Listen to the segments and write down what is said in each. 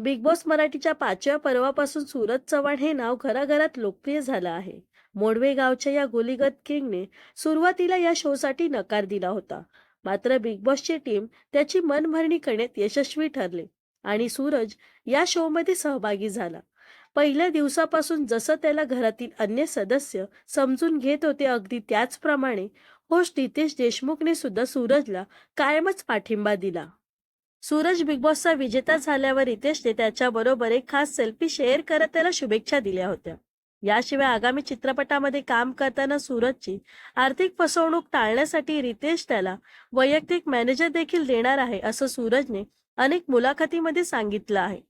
Big boss मराठीच्या पाचव्या पर्वापासून सूरज चव्हाण हे नाव घराघरात लोकप्रिय झालं आहे. मोडवे गावच्या या गोलीगत किंगने सुरुवातीला या शोसाठी नकार दिला होता. मात्र बिग बॉसची टीम त्याची मनभरणी करण्यात यशस्वी ठरले आणि सूरज या शोमध्ये सहभागी झाला. पहिल्या दिवसापासून जसं त्याला घरातील अन्य सदस्य समजून घेत होते अगदी त्याचप्रमाणे होस्ट नितेश देशमुखने सुद्धा सूरजला कायमच पाठिंबा दिला. सूरज बिग बॉसचा विजेता झाल्यावर रितेशने त्याच्याबरोबर एक खास सेल्फी शेअर करत त्याला शुभेच्छा दिल्या होत्या. याशिवाय आगामी चित्रपटामध्ये काम करताना सूरजची आर्थिक फसवणूक टाळण्यासाठी रितेश त्याला वैयक्तिक मॅनेजर देखील देणार आहे असं सूरजने अनेक मुलाखतीमध्ये सांगितलं आहे.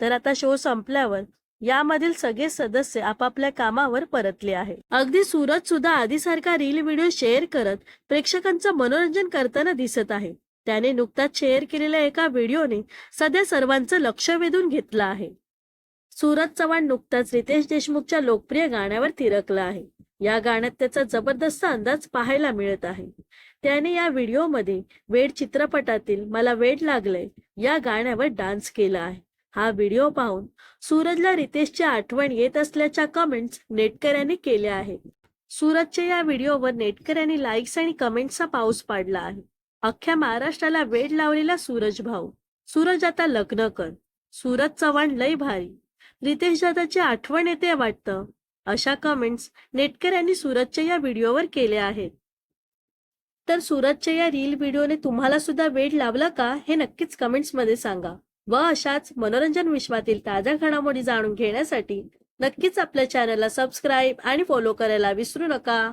तर आता शो संपल्यावर यामधील सगळे सदस्य आपापल्या कामावर परतले आहे अगदी सूरज सुद्धा आधीसारखा रील व्हिडिओ शेअर करत प्रेक्षकांचं मनोरंजन करताना दिसत आहे. त्याने नुकताच शेअर केलेल्या एका व्हिडिओने सध्या सर्वांचं लक्ष वेधून घेतलं आहे. सूरज चव्हाण नुकताच रितेश देशमुखच्या लोकप्रिय गाण्यावर थिरकला आहे. या गाण्यात त्याचा जबरदस्त अंदाज पाहायला मिळत आहे. त्याने या व्हिडिओमध्ये वेड चित्रपटातील मला वेड लागलंय या गाण्यावर डान्स केला आहे. हा व्हिडिओ पाहून सूरजला रितेशची आठवण येत असल्याच्या कमेंट्स नेटकऱ्यांनी केल्या आहेत. सूरजच्या या व्हिडिओवर नेटकऱ्यांनी लाईक्स आणि कमेंट्सचा पाऊस पाडला आहे. अख्ख्या महाराष्ट्राला वेड लावलेला सूरज भाऊ. सूरज आता लग्न कर. सूरज चव्हाण लय भारी. रितेश दादाची आठवण येते वाटतं. अशा कमेंट्स नेटकर यांनी सूरजच्या या व्हिडिओवर केल्या आहेत. तर सूरजच्या या रील व्हिडिओने तुम्हाला सुद्धा वेड लावला का? हे नक्कीच कमेंट्समध्ये सांगा. व अशाच मनोरंजन विश्वातील ताज्या घडामोडी जाणून घेण्यासाठी नक्कीच आपल्या चॅनलला सबस्क्राईब आणि फॉलो करायला विसरू नका.